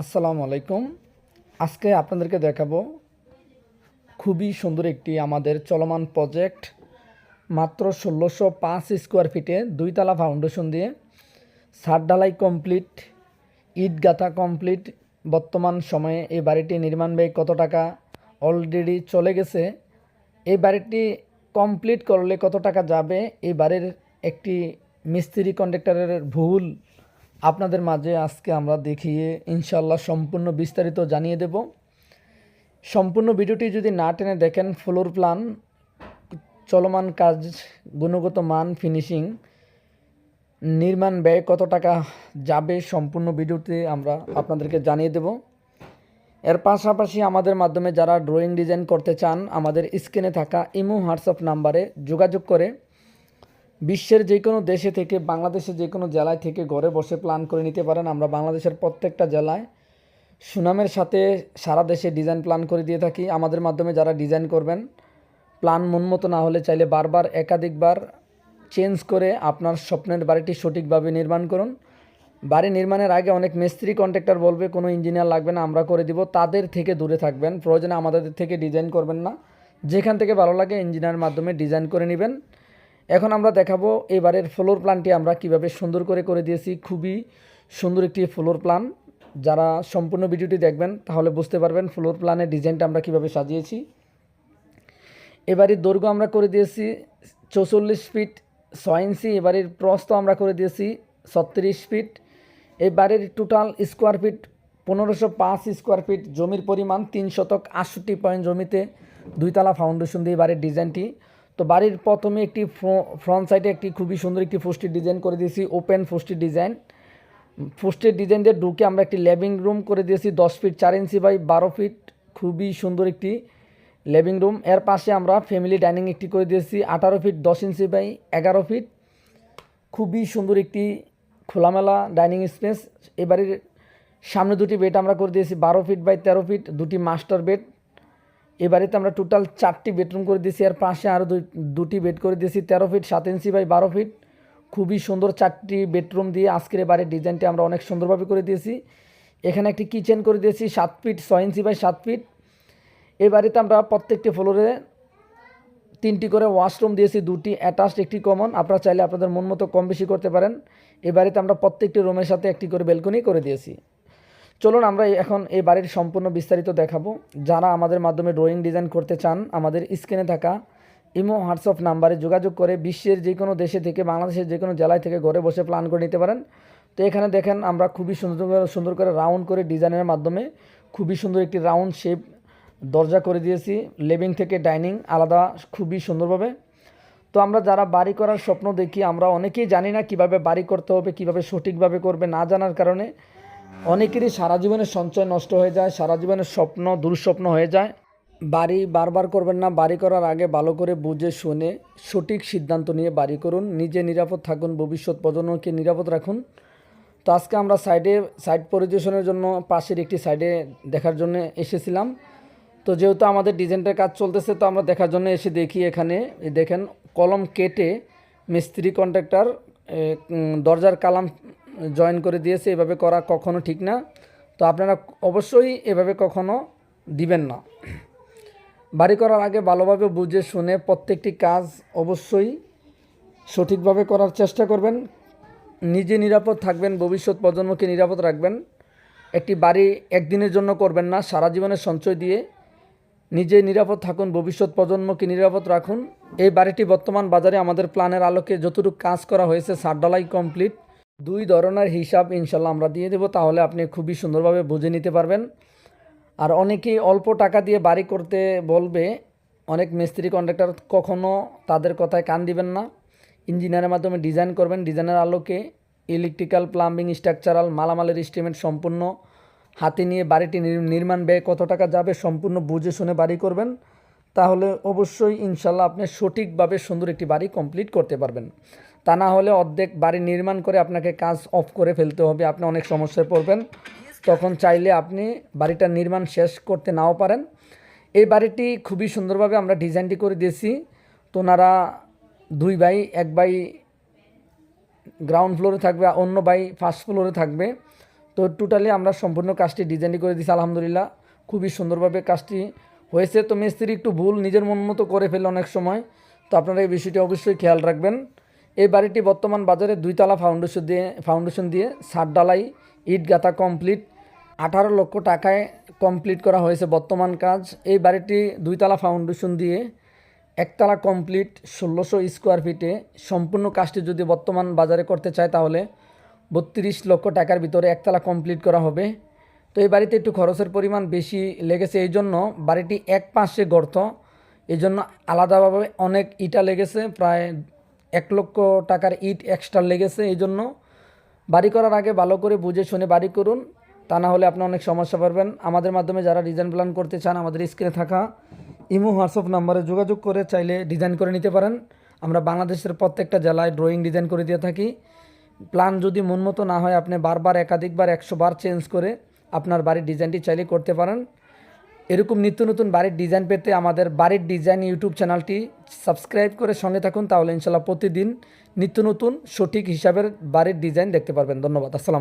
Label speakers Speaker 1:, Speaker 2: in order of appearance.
Speaker 1: আসসালামু আলাইকুম। আজকে আপনাদেরকে দেখাবো খুবই সুন্দর একটি আমাদের চলমান প্রজেক্ট, মাত্র ষোলোশো পাঁচ স্কোয়ার ফিটে দুইতলা ফাউন্ডেশন দিয়ে। ছাদ ঢালাই কমপ্লিট, ইট গাঁথা কমপ্লিট। বর্তমান সময়ে এই বাড়িটি নির্মাণ ব্যয় কত টাকা? অলরেডি চলে গেছে। এই বাড়িটি কমপ্লিট করলে কত টাকা যাবে? এই বাড়ির একটি মিস্ত্রি কন্ট্রাক্টরের ভুল আপনাদের মাঝে আজকে আমরা দেখিয়ে ইনশাল্লাহ সম্পূর্ণ বিস্তারিত জানিয়ে দেব। সম্পূর্ণ ভিডিওটি যদি না টেনে দেখেন ফ্লোর প্ল্যান চলমান কাজ, গুণগত মান ফিনিশিং নির্মাণ ব্যয় কত টাকা যাবে সম্পূর্ণ ভিডিওতে আমরা আপনাদেরকে জানিয়ে দেব। এর পাশাপাশি আমাদের মাধ্যমে যারা ড্রয়িং ডিজাইন করতে চান, আমাদের স্ক্রিনে থাকা ইমো, হোয়াটসঅ্যাপ নাম্বারে যোগাযোগ করে বিশ্বের যে কোনো দেশে থেকে, বাংলাদেশের যে কোনো জেলায় থেকে ঘরে বসে প্ল্যান করে নিতে পারেন। আমরা বাংলাদেশের প্রত্যেকটা জেলায় সুনামের সাথে সারা দেশে ডিজাইন প্ল্যান করে দিয়ে থাকি। আমাদের মাধ্যমে যারা ডিজাইন করবেন প্ল্যান মন মতো না হলে চাইলে বারবার, একাধিকবার চেঞ্জ করে আপনার স্বপ্নের বাড়িটি সঠিকভাবে নির্মাণ করুন। বাড়ি নির্মাণের আগে অনেক মিস্ত্রি কন্ট্রাক্টর বলবে, কোনো ইঞ্জিনিয়ার লাগবে না, আমরা করে দিব। তাদের থেকে দূরে থাকবেন। প্রয়োজনে আমাদের থেকে ডিজাইন করবেন না। যেখান থেকে ভালো লাগে ইঞ্জিনিয়ার মাধ্যমে ডিজাইন করে নেবেন। এখন আমরা দেখাবো এবারের ফ্লোর প্ল্যানটি আমরা কীভাবে সুন্দর করে করে দিয়েছি। খুবই সুন্দর একটি ফ্লোর প্ল্যান। যারা সম্পূর্ণ ভিডিওটি দেখবেন, তাহলে বুঝতে পারবেন ফ্লোর প্ল্যানের ডিজাইনটা আমরা কীভাবে সাজিয়েছি। এবারের দৈর্ঘ্য আমরা করে দিয়েছি চৌচল্লিশ ফিট, ছয় ইঞ্চি। এবারের প্রস্থ আমরা করে দিয়েছি ছত্রিশ ফিট। এই বাড়ির টোটাল স্কোয়ার ফিট পনেরোশো পাঁচ স্কোয়ার ফিট। জমির পরিমাণ তিন শতক আটষট্টি পয়েন্ট জমিতে দুইতলা ফাউন্ডেশন দিয়ে বাড়ির ডিজাইনটি। তো বাড়ির প্রথমে একটি ফ্রন্ট সাইডে একটি খুবই সুন্দর একটি ফুস্টির ডিজাইন করে দিয়েছি ওপেন ফুস্টির ডিজাইন ফুস্টের ডিজাইন দিয়ে ঢুকে আমরা একটি লিভিং রুম করে দিয়েছি, দশ ফিট চার ইঞ্চি বাই বারো ফিট খুবই সুন্দর একটি লিভিং রুম এর পাশে আমরা ফ্যামিলি ডাইনিং একটি করে দিয়েছি, আঠারো ফিট দশ ইঞ্চি বাই এগারো ফিট খুবই সুন্দর একটি খোলামেলা ডাইনিং স্পেস এবারের সামনে দুটি বেড আমরা করে দিয়েছি, বারো ফিট বাই তেরো ফিট দুটি মাস্টার বেড এ বাড়িতে আমরা টোটাল চারটি বেডরুম করে দিয়েছি আর পাশে আরও দুটি বেড করে দিয়েছি। তেরো ফিট সাত ইঞ্চি বাই বারো ফিট খুবই সুন্দর চারটি বেডরুম দিয়ে আজকের বাড়ির ডিজাইনটি আমরা অনেক সুন্দরভাবে করে দিয়েছি। এখানে একটি কিচেন করে দিয়েছি, সাত ফিট ছয় ইঞ্চি বাই সাত ফিট এই বাড়িতে আমরা প্রত্যেকটি ফ্লোরে তিনটি করে ওয়াশরুম দিয়েছি, দুটি অ্যাটাচড একটি কমন আপনারা চাইলে আপনাদের মন মতো কম বেশি করতে পারেন। এই বাড়িতে আমরা প্রত্যেকটি রুমের সাথে একটি করে বেলকনি করে দিয়েছি। চলুন আমরা এখন এই বাড়ির সম্পূর্ণ বিস্তারিত দেখাবো। যারা আমাদের মাধ্যমে ড্রয়িং ডিজাইন করতে চান, আমাদের স্ক্রিনে থাকা ইমো, হোয়াটসঅ্যাপ নাম্বারে যোগাযোগ করে বিশ্বের যে কোনো দেশে থেকে, বাংলাদেশের যে কোনো জেলায় থেকে ঘরে বসে প্ল্যান করে নিতে পারেন। তো এখানে দেখেন আমরা খুবই সুন্দর সুন্দর করে রাউন্ড করে ডিজাইনের মাধ্যমে খুবই সুন্দর একটি রাউন্ড শেপ দরজা করে দিয়েছি। লিভিং থেকে ডাইনিং আলাদা খুবই সুন্দরভাবে। তো আমরা যারা বাড়ি করার স্বপ্ন দেখি, আমরা অনেকেই জানি না কীভাবে বাড়ি করতে হবে, কীভাবে সঠিকভাবে করবে না জানার কারণে। অনেকেরই সারা জীবনের সঞ্চয় নষ্ট হয়ে যায়, সারা জীবনের স্বপ্ন, দুঃস্বপ্ন হয়ে যায়। বাড়ি বারবার করবেন না, বাড়ি করার আগে ভালো করে বুঝে, শুনে সঠিক সিদ্ধান্ত নিয়ে বাড়ি করুন। নিজে নিরাপদ থাকুন, ভবিষ্যৎ প্রজন্মকে নিরাপদ রাখুন। তো আজকে আমরা সাইডে, সাইড পরিদর্শনের জন্য পাশের একটি সাইডে দেখার জন্য এসেছিলাম। তো যেহেতু আমাদের ডিজাইনটার কাজ চলতেছে, তো আমরা দেখার জন্য এসে দেখি এখানে। দেখেন, কলম কেটে মিস্ত্রি কন্ট্রাক্টর দরজার কালাম জয়েন করে দিয়েছে, এভাবে করা কখনো ঠিক না। তো আপনারা অবশ্যই এভাবে কখনো দিবেন না। বাড়ি করার আগে ভালোভাবে বুঝে শুনে প্রত্যেকটি কাজ অবশ্যই সঠিকভাবে করার চেষ্টা করবেন। নিজে নিরাপদ থাকবেন, ভবিষ্যৎ প্রজন্মকে নিরাপদ রাখবেন। একটি বাড়ি একদিনের জন্য করবেন না, সারা জীবনের সঞ্চয় দিয়ে নিজে নিরাপদ থাকুন, ভবিষ্যৎ প্রজন্মকে নিরাপদ রাখুন। এই বাড়িটি বর্তমান বাজারে আমাদের প্ল্যানের আলোকে যতটুকু কাজ করা হয়েছে সারডালাই কমপ্লিট। দুই ধরনের হিসাব ইনশাল্লাহ আমরা দিয়ে দেবো, তাহলে আপনি খুবই সুন্দরভাবে বুঝে নিতে পারবেন। আর অনেকেই অল্প টাকা দিয়ে বাড়ি করতে বলবে, অনেক মিস্ত্রি কন্ট্রাক্টর কখনও তাদের কথায় কান দিবেন না। ইঞ্জিনিয়ারের মাধ্যমে ডিজাইন করবেন, ডিজাইনের আলোকে ইলেকট্রিক্যাল, প্লাম্বিং, স্ট্রাকচারাল, মালামালের এস্টিমেট সম্পূর্ণ হাতে নিয়ে বাড়িটি নির্মাণ ব্যয় কত টাকা যাবে সম্পূর্ণ বুঝে শুনে বাড়ি করবেন। তাহলে অবশ্যই ইনশাল্লাহ আপনি সঠিকভাবে সুন্দর একটি বাড়ি কমপ্লিট করতে পারবেন। তা না হলে অর্ধেক বাড়ি নির্মাণ করে আপনাকে কাজ অফ করে ফেলতে হবে। আপনি অনেক সমস্যায় পড়বেন। তখন চাইলে আপনি বাড়িটা নির্মাণ শেষ করতে নাও পারেন। এই বাড়িটি খুবই সুন্দরভাবে আমরা ডিজাইনটি করে দিয়েছি। তো ওনারা দুই বাই এক বাই গ্রাউন্ড ফ্লোরে থাকবে অন্য বাই ফার্স্ট ফ্লোরে থাকবে। তো টোটালি আমরা সম্পূর্ণ কাজটি ডিজাইন করে দিছি আলহামদুলিল্লাহ। খুবই সুন্দরভাবে কাজটি হয়েছে। তো মিস্ত্রি একটু ভুল নিজের মন মতো করে ফেলে অনেক সময়। তো আপনারা এই বিষয়টি অবশ্যই খেয়াল রাখবেন। এই বাড়িটি বর্তমান বাজারে দুইতলা ফাউন্ডেশন দিয়ে ফাউন্ডেশন দিয়ে সাত ডালাই ইট গাঁথা কমপ্লিট আঠারো লক্ষ টাকায় কমপ্লিট করা হয়েছে বর্তমান কাজ। এই বাড়িটি দুইতলা ফাউন্ডেশন দিয়ে একতলা কমপ্লিট ষোলোশো স্কোয়ার ফিটে সম্পূর্ণ কাজটি যদি বর্তমান বাজারে করতে চায় তাহলে বত্রিশ লক্ষ টাকার ভিতরে একতলা কমপ্লিট করা হবে। তো এই বাড়িতে একটু খরচের পরিমাণ বেশি লেগেছে, এই জন্য বাড়িটি এক পাশে গর্ত। এই জন্য আলাদাভাবে অনেক ইটা লেগেছে, প্রায় এক লক্ষ টাকার ইট এক্সট্রা লেগেছে এই জন্য। বাড়ি করার আগে ভালো করে বুঝে শুনে বাড়ি করুন, তা না হলে আপনি অনেক সমস্যা পারবেন। আমাদের মাধ্যমে যারা ডিজাইন প্ল্যান করতে চান, আমাদের স্ক্রিনে থাকা ইমো হোয়াটসঅ্যাপ নাম্বারে যোগাযোগ করে চাইলে ডিজাইন করে নিতে পারেন। আমরা বাংলাদেশের প্রত্যেকটা জেলায় ড্রয়িং ডিজাইন করে দিয়ে থাকি। প্ল্যান যদি মন মতো না হয়, আপনি বারবার, একাধিকবার, একশো বার চেঞ্জ করে আপনার বাড়ির ডিজাইনটি চাইলে করতে পারেন। এরকম নিত্য নতুন বাড়ির ডিজাইন পেতে আমাদের বাড়ির ডিজাইন ইউটিউব চ্যানেলটি সাবস্ক্রাইব করে সঙ্গে থাকুন, তাহলে ইনশাল্লাহ প্রতিদিন নিত্য নতুন সঠিক হিসাবের বাড়ির ডিজাইন দেখতে পারবেন। ধন্যবাদ, আসসালাম